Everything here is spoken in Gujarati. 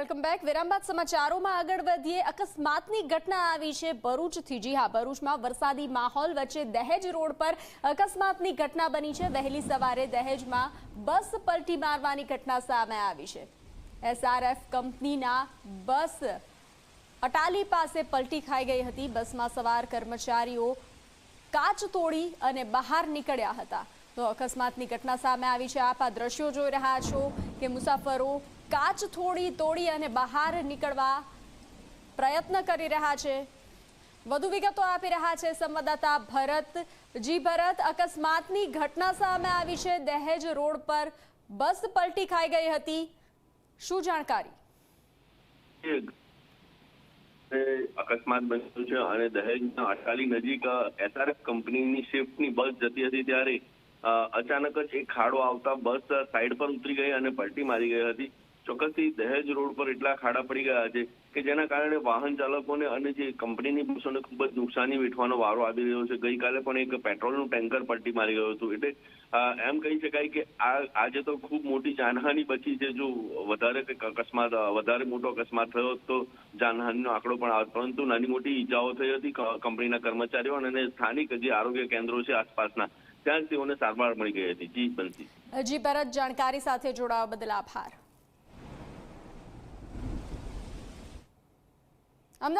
Welcome back. વિરામ બાદ સમાચારોમાં આગળ વધીએ. અકસ્માતની ઘટના આવી છે ભરૂચથી. જી હા, ભરૂચમાં વરસાદી માહોલ વચ્ચે દહેજ રોડ પર અકસ્માતની ઘટના બની છે. વહેલી સવારે દહેજમાં બસ પલટી મારવાની ઘટના સામે આવી છે. એસઆરએફ કંપનીના બસ અટાલી પાસે પલટી ખાઈ ગઈ હતી. બસમાં સવાર કર્મચારીઓ કાચ તોડી અને બહાર નીકળ્યા હતા. તો અકસ્માતની ઘટના સામે આવી છે. આપ આ દ્રશ્યો જોઈ રહ્યા છો કે મુસાફરો કાચ થોડી તોડી અને બહાર નીકળવા પ્રયત્ન કરી રહ્યા છે. વધુ વિગતો આપી રહ્યા છે સંવાદદાતા ભરત. જી ભરત, અકસ્માતની ઘટના સામે આવી છે. દહેજ રોડ પર બસ પલટી ખાઈ ગઈ હતી. શું જાણકારી? અકસ્માત બન્યો છે અને દહેજના અટાલી નજીક એસઆરએફ કંપનીની શિફ્ટની બસ જતી હતી ત્યારે અચાનક જ એક ખાડો આવતા બસ સાઈડ પર ઉતરી ગઈ અને પલટી મારી ગઈ હતી. ચોક્કસથી દહેજ રોડ પર એટલા ખાડા પડી ગયા છે કે જેના કારણે વાહન ચાલકોને અને જે કંપનીની બસોને ખૂબ જ નુકસાની વેઠવાનો વારો આવી રહ્યો છે. ગઈકાલે પણ એક પેટ્રોલનું ટેન્કર પલટી મારી ગયું હતું. એટલે એમ કહી શકાય કે આ, આજે તો ખૂબ મોટી જાનહાની બચી છે. જો વધારે અકસ્માત વધારે મોટો અકસ્માત થયો તો જાનહાનીનો આંકડો પણ આવે. પરંતુ નાની મોટી ઈજાઓ થઈ હતી કંપનીના કર્મચારીઓ અને સ્થાનિક જે આરોગ્ય કેન્દ્રો છે આસપાસના. ત્યાં તેઓને સારવાર મળી ગઈ હતી. જી, બંસી. જી ભરત જાણકારી સાથે જોડાવા બદલ આભાર.